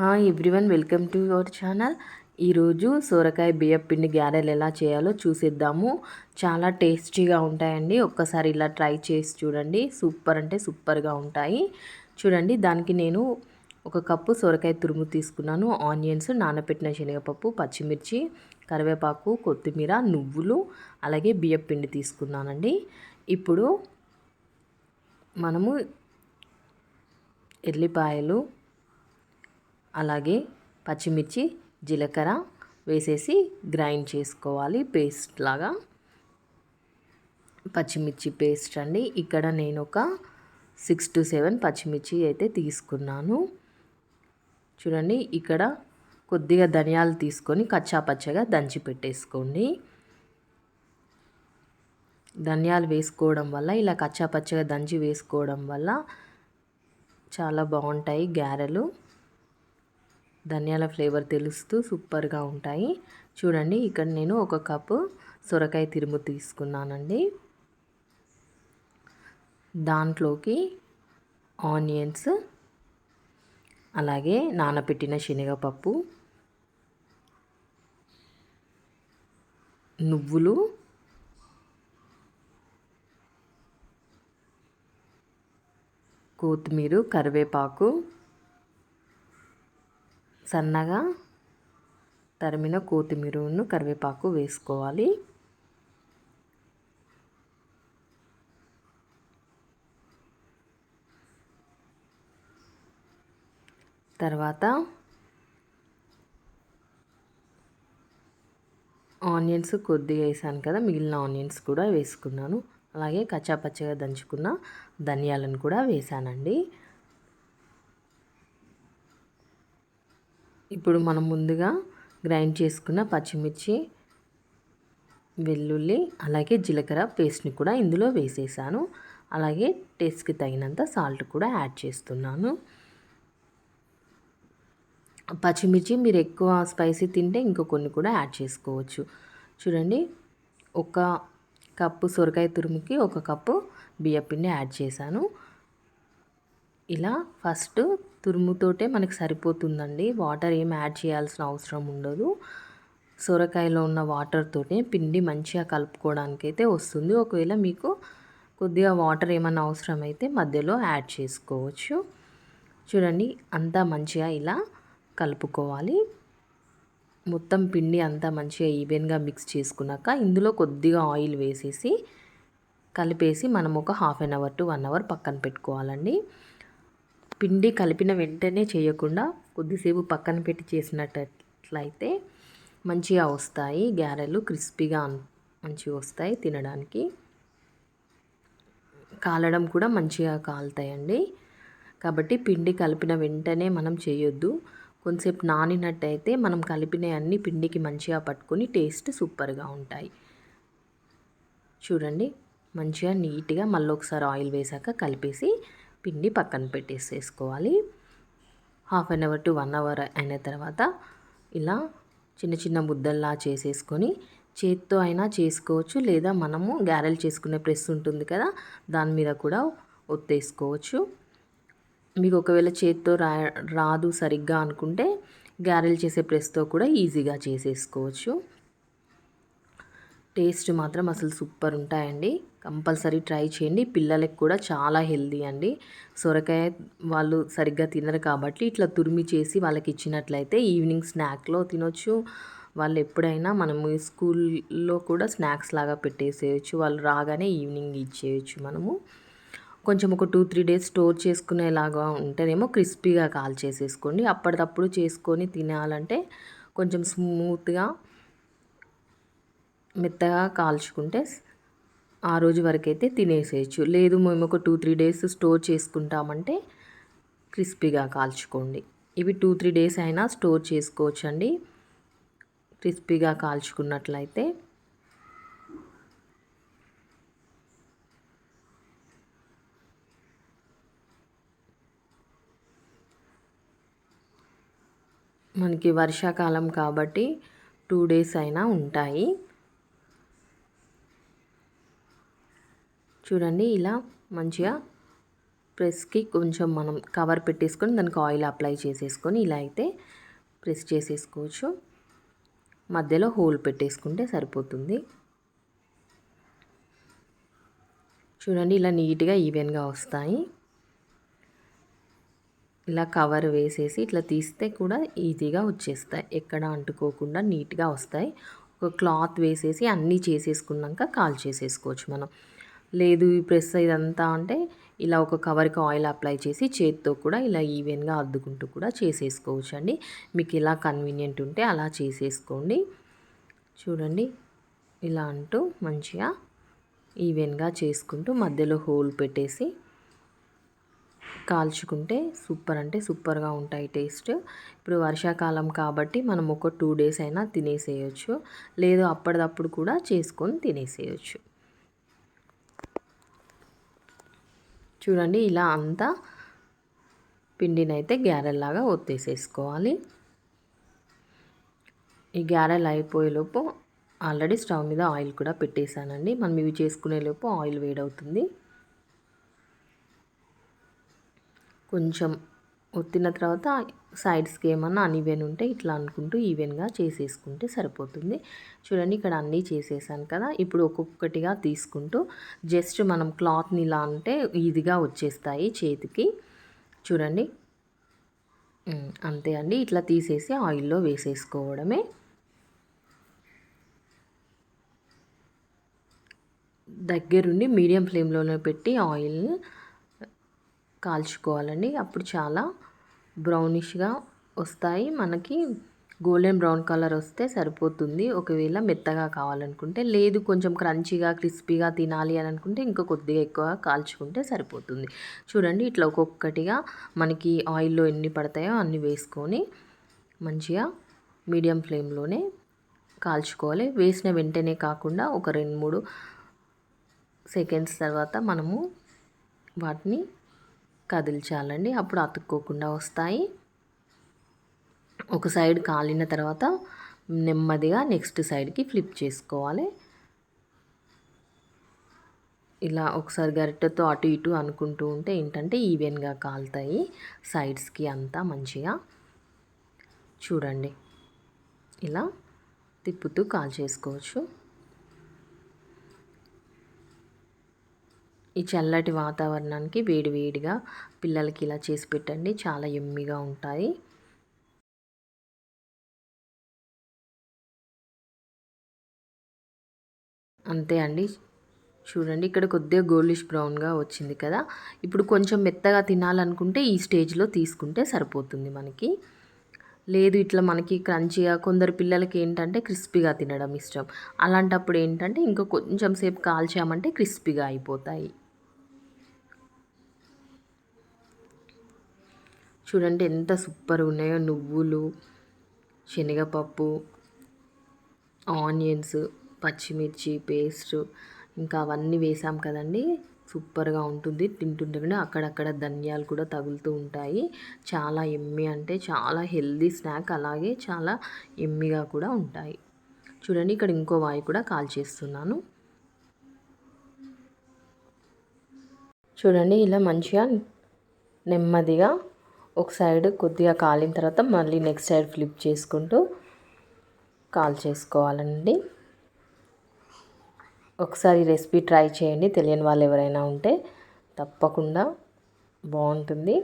Hi everyone welcome to your channel ఈరోజు సోరకాయ బియ్యం పిండి గ్యారెలు ఎలా చేయాలో చూసేద్దాము. చాలా టేస్టీగా ఉంటాయండి. ఒక్కసారి ఇలా ట్రై చేసి చూడండి. సూపర్ అంటే సూపర్గా ఉంటాయి. చూడండి దానికి నేను ఒక కప్పు సొరకాయ తురుము తీసుకున్నాను. ఆనియన్స్ నానబెట్టిన శనగపప్పు పచ్చిమిర్చి కరివేపాకు కొత్తిమీర నువ్వులు అలాగే బియ్యం పిండి తీసుకున్నానండి. ఇప్పుడు మనము ఎల్లిపాయలు అలాగే పచ్చిమిర్చి జీలకర్ర వేసేసి గ్రైండ్ చేసుకోవాలి. పేస్ట్ లాగా. పచ్చిమిర్చి పేస్ట్ అండి. ఇక్కడ నేను ఒక సిక్స్ టు సెవెన్ పచ్చిమిర్చి అయితే తీసుకున్నాను. చూడండి ఇక్కడ కొద్దిగా ధనియాలు తీసుకొని కచ్చా పచ్చగా దంచి పెట్టేసుకోండి. ధనియాలు వేసుకోవడం వల్ల ఇలా కచ్చా పచ్చగా దంచి వేసుకోవడం వల్ల చాలా బాగుంటాయి గారెలు. ధనియాల ఫ్లేవర్ తెలుస్తూ సూపర్గా ఉంటాయి. చూడండి ఇక్కడ నేను ఒక కప్పు సొరకాయ తిరుము తీసుకున్నానండి. దాంట్లోకి ఆనియన్స్ అలాగే నానబెట్టిన శనగపప్పు నువ్వులు కొత్తిమీర కరివేపాకు సన్నగా తరిమిన కొత్తిమీరను కరివేపాకు వేసుకోవాలి. తర్వాత ఆనియన్స్ కొద్దిగా వేసాను కదా మిగిలిన ఆనియన్స్ కూడా వేసుకున్నాను. అలాగే కచ్చాపచ్చగా దంచుకున్న ధనియాలను కూడా వేసానండి. ఇప్పుడు మనం ముందుగా గ్రైండ్ చేసుకున్న పచ్చిమిర్చి వెల్లుల్లి అలాగే జీలకర్ర పేస్ట్ని కూడా ఇందులో వేసేసాను. అలాగే టేస్ట్కి తగినంత సాల్ట్ కూడా యాడ్ చేస్తున్నాను. పచ్చిమిర్చి మీరు ఎక్కువ స్పైసీ తింటే ఇంకో కొన్ని కూడా యాడ్ చేసుకోవచ్చు. చూడండి ఒక కప్పు సొరకాయ తురుముకి ఒక కప్పు బియ్యపిండి యాడ్ చేశాను. ఇలా ఫస్ట్ తురుముతోటే మనకి సరిపోతుందండి. వాటర్ ఏం యాడ్ చేయాల్సిన అవసరం ఉండదు. సొరకాయలో ఉన్న వాటర్తోనే పిండి మంచిగా కలుపుకోవడానికి అయితే వస్తుంది. ఒకవేళ మీకు కొద్దిగా వాటర్ ఏమైనా అవసరం అయితే మధ్యలో యాడ్ చేసుకోవచ్చు. చూడండి అంతా మంచిగా ఇలా కలుపుకోవాలి. మొత్తం పిండి అంతా మంచిగా ఈవెన్గా మిక్స్ చేసుకున్నాక ఇందులో కొద్దిగా ఆయిల్ వేసేసి కలిపేసి మనం ఒక half an hour to one hour పక్కన పెట్టుకోవాలండి. పిండి కలిపిన వెంటనే చేయకుండా కొద్దిసేపు పక్కన పెట్టి చేసినట్లయితే మంచిగా వస్తాయి. గారెలు క్రిస్పీగా మంచిగా వస్తాయి తినడానికి. కాలడం కూడా మంచిగా కాలుతాయండి. కాబట్టి పిండి కలిపిన వెంటనే మనం చేయొద్దు. కొంచెంసేపు నానినట్టయితే మనం కలిపిన అన్ని పిండికి మంచిగా పట్టుకొని టేస్ట్ సూపర్గా ఉంటాయి. చూడండి మంచిగా నీట్గా మళ్ళీ ఒకసారి ఆయిల్ వేసాక కలిపేసి పిండి పక్కన పెట్టేసేసుకోవాలి. Half an hour to one hour అయిన తర్వాత ఇలా చిన్న చిన్న ముద్దల్లా చేసేసుకొని చేత్తో అయినా చేసుకోవచ్చు లేదా మనము గ్యారెల్ చేసుకునే ప్రెస్ ఉంటుంది కదా దాని మీద కూడా ఒత్తేసుకోవచ్చు. మీకు ఒకవేళ చేత్తో రా రాదు సరిగ్గా అనుకుంటే గ్యారెల్ చేసే ప్రెస్తో కూడా ఈజీగా చేసేసుకోవచ్చు. టేస్ట్ మాత్రం అసలు సూపర్ ఉంటాయండి. కంపల్సరీ ట్రై చేయండి. పిల్లలకి కూడా చాలా హెల్దీ అండి. సొరకాయ వాళ్ళు సరిగ్గా తినరు కాబట్టి ఇట్లా తురిమి చేసి వాళ్ళకి ఇచ్చినట్లయితే ఈవినింగ్ స్నాక్లో తినొచ్చు. వాళ్ళు ఎప్పుడైనా మనము స్కూల్లో కూడా స్నాక్స్ లాగా పెట్టేసేయచ్చు. వాళ్ళు రాగానే ఈవినింగ్ ఇచ్చేయచ్చు మనము. కొంచెం ఒక టూ త్రీ డేస్ స్టోర్ చేసుకునేలాగా ఉంటేనేమో క్రిస్పీగా కాల్ చేసేసుకోండి అప్పటికప్పుడు చేసుకొని తినాలంటే కొంచెం స్మూత్గా మెత్తగా కాల్చుకుంటే ఆ రోజు వరకైతే తినేసేయచ్చు. లేదు మేము ఒక టూ త్రీ డేస్ స్టోర్ చేసుకుంటామంటే క్రిస్పీగా కాల్చుకోండి. ఇవి టూ త్రీ డేస్ అయినా స్టోర్ చేసుకోవచ్చు అండి క్రిస్పీగా కాల్చుకున్నట్లయితే మనకి వర్షాకాలం కాబట్టి టూ డేస్ అయినా ఉంటాయి. చూడండి ఇలా మంచిగా ప్రెస్కి కొంచెం మనం కవర్ పెట్టేసుకొని దానికి ఆయిల్ అప్లై చేసేసుకొని ఇలా అయితే ప్రెస్ చేసేసుకోవచ్చు. మధ్యలో హోల్ పెట్టేసుకుంటే సరిపోతుంది. చూడండి ఇలా నీట్గా ఈవెన్గా వస్తాయి. ఇలా కవర్ వేసేసి ఇట్లా తీస్తే కూడా ఈజీగా వచ్చేస్తాయి. ఎక్కడ అంటుకోకుండా నీట్గా వస్తాయి. ఒక క్లాత్ వేసేసి అన్నీ చేసేసుకున్నాక కాల్ చేసేసుకోవచ్చు మనం. లేదు ఈ ప్రెస్ ఇదంతా అంటే ఇలా ఒక కవర్కి ఆయిల్ అప్లై చేసి చేతితో కూడా ఇలా ఈవెన్గా అద్దుకుంటూ కూడా చేసేసుకోవచ్చు అండి మీకు ఎలా కన్వీనియంట్ ఉంటే అలా చేసేసుకోండి. చూడండి ఇలా అంటూ మంచిగా ఈవెన్గా చేసుకుంటూ మధ్యలో హోల్ పెట్టేసి కాల్చుకుంటే సూపర్ అంటే సూపర్గా ఉంటాయి టేస్ట్. ఇప్పుడు వర్షాకాలం కాబట్టి మనం ఒక టూ డేస్ అయినా తినేసేయచ్చు. లేదు అప్పటిదప్పుడు కూడా చేసుకొని తినేసేయచ్చు. చూడండి ఇలా అంతా పిండినైతే గ్యారెల్లాగా ఒత్తేసేసుకోవాలి. ఈ గ్యారెల్ అయిపోయేలోపు ఆల్రెడీ స్టవ్ మీద ఆయిల్ కూడా పెట్టేశానండి. మనం ఇవి చేసుకునేలోపు ఆయిల్ వేడవుతుంది. కొంచెం ఒత్తిన తర్వాత సైడ్స్కి ఏమన్నా అన్ఈవెన్ ఉంటే ఇట్లా అనుకుంటూ ఈవెన్గా చేసేసుకుంటే సరిపోతుంది. చూడండి ఇక్కడ అన్నీ చేసేసాను కదా. ఇప్పుడు ఒక్కొక్కటిగా తీసుకుంటూ జస్ట్ మనం క్లాత్ని ఇలా అంటే ఈజీగా వచ్చేస్తాయి చేతికి. చూడండి. అంతే అండి. ఇట్లా తీసేసి ఆయిల్లో వేసేసుకోవడమే. దగ్గరుండి మీడియం ఫ్లేమ్లోనే పెట్టి ఆయిల్ కాల్చుకోవాలండి. అప్పుడు చాలా బ్రౌనిష్గా వస్తాయి. మనకి గోల్డెన్ బ్రౌన్ కలర్ వస్తే సరిపోతుంది. ఒకవేళ మెత్తగా కావాలనుకుంటే లేదు కొంచెం క్రంచీగా క్రిస్పీగా తినాలి అని అనుకుంటే ఇంకా కొద్దిగా ఎక్కువ కాల్చుకుంటే సరిపోతుంది. చూడండి ఇట్లా ఒక్కొక్కటిగా మనకి ఆయిల్లో ఎన్ని పడతాయో అన్ని వేసుకొని మంచిగా మీడియం ఫ్లేమ్లోనే కాల్చుకోవాలి. వేసిన వెంటనే కాకుండా ఒక రెండు మూడు సెకండ్స్ తర్వాత మనము వాటిని కదిల్చాలండి. అప్పుడు అతుక్కోకుండా వస్తాయి. ఒక సైడ్ కాలిన తర్వాత నెమ్మదిగా నెక్స్ట్ సైడ్కి ఫ్లిప్ చేసుకోవాలి. ఇలా ఒకసారి గరిటెతో అటు ఇటు అనుకుంటూ ఉంటే ఏంటంటే ఈవెన్గా కాలుతాయి. సైడ్స్కి అంతా మంచిగా చూడండి. ఇలా తిప్పుతూ కాల్ చేసుకోవచ్చు. ఈ చల్లటి వాతావరణానికి వేడి వేడిగా పిల్లలకి ఇలా చేసి పెట్టండి. చాలా ఎమ్మిగా ఉంటాయి. అంతే అండి. చూడండి ఇక్కడ కొద్దిగా గోల్డిష్ బ్రౌన్గా వచ్చింది కదా. ఇప్పుడు కొంచెం మెత్తగా తినాలనుకుంటే ఈ స్టేజ్లో తీసుకుంటే సరిపోతుంది మనకి. లేదు ఇట్లా మనకి క్రంచిగా కొందరు పిల్లలకి ఏంటంటే క్రిస్పీగా తినడం ఇష్టం. అలాంటప్పుడు ఏంటంటే ఇంకా కొంచెం సేపు కాల్చామంటే క్రిస్పీగా అయిపోతాయి. చూడండి ఎంత సూపర్ ఉన్నాయో నువ్వులు శనగపప్పు ఆనియన్స్ పచ్చిమిర్చి పేస్ట్. ఇంకా అవన్నీ వేసాం కదండి. సూపర్గా ఉంటుంది. తింటుంటే అక్కడక్కడ ధనియాలు కూడా తగులుతూ ఉంటాయి. చాలా ఎమ్మి అంటే చాలా హెల్దీ స్నాక్. అలాగే చాలా ఎమ్మిగా కూడా ఉంటాయి. చూడండి ఇక్కడ ఇంకో వాయి కూడా కాల్ చేస్తున్నాను. చూడండి ఇలా మంచిగా నెమ్మదిగా ఒక సైడ్ కొద్దిగా కాలిన తర్వాత మళ్ళీ నెక్స్ట్ సైడ్ ఫ్లిప్ చేసుకుంటూ కాల్ చేసుకోవాలండి. ఒకసారి రెసిపీ ట్రై చేయండి. తెలియని వాళ్ళు ఎవరైనా ఉంటే తప్పకుండా బాగుంటుంది.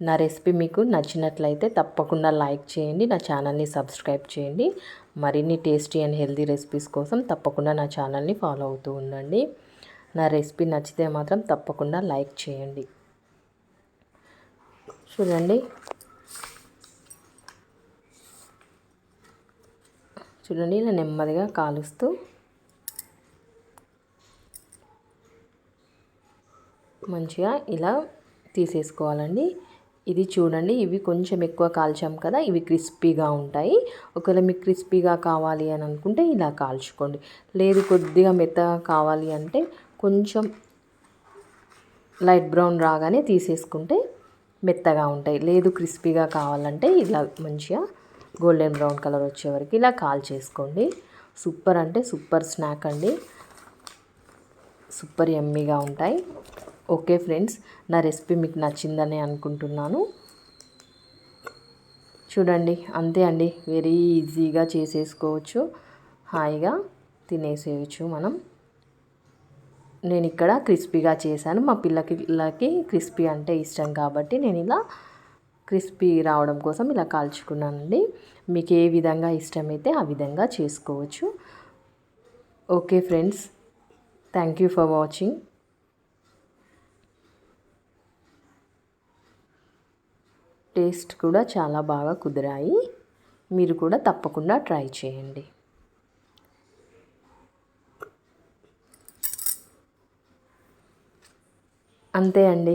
నా రెసిపీ మీకు నచ్చినట్లయితే తప్పకుండా లైక్ చేయండి. నా ఛానల్ని సబ్స్క్రైబ్ చేయండి. మరిన్ని టేస్టీ అండ్ హెల్తీ రెసిపీస్ కోసం తప్పకుండా నా ఛానల్ని ఫాలో అవుతూ ఉండండి. నా రెసిపీ నచ్చితే మాత్రం తప్పకుండా లైక్ చేయండి. చూడండి. చూడండి ఇలా నెమ్మదిగా కాలుస్తూ. మంచిగా ఇలా తీసేసుకోవాలండి. ఇది చూడండి ఇవి కొంచెం ఎక్కువ కాల్చాం కదా ఇవి క్రిస్పీగా ఉంటాయి. ఒకవేళ మీకు క్రిస్పీగా కావాలి అని అనుకుంటే ఇలా కాల్చుకోండి. లేదు కొద్దిగా మెత్తగా కావాలి అంటే కొంచెం లైట్ బ్రౌన్ రాగానే తీసేసుకుంటే మెత్తగా ఉంటాయి. లేదు క్రిస్పీగా కావాలంటే ఇలా మంచిగా గోల్డెన్ బ్రౌన్ కలర్ వచ్చే వరకు ఇలా కాల్ చేసుకోండి. సూపర్ అంటే సూపర్ స్నాక్ అండి. సూపర్ ఎమ్మీగా ఉంటాయి. ఓకే ఫ్రెండ్స్ నా రెసిపీ మీకు నచ్చిందని అనుకుంటున్నాను. చూడండి అంతే అండి. వెరీ ఈజీగా చేసేసుకోవచ్చు. హాయిగా తినేసేయచ్చు మనం. నేను ఇక్కడ క్రిస్పీగా చేశాను. మా పిల్లకి క్రిస్పీ అంటే ఇష్టం కాబట్టి నేను ఇలా క్రిస్పీ రావడం కోసం ఇలా కాల్చుకున్నానండి. మీకు ఏ విధంగా ఇష్టమైతే ఆ విధంగా చేసుకోవచ్చు. Okay friends thank you for watching. Taste కూడా చాలా బాగా కుదిరాయి. మీరు కూడా తప్పకుండా ట్రై చేయండి. అంతే అండి.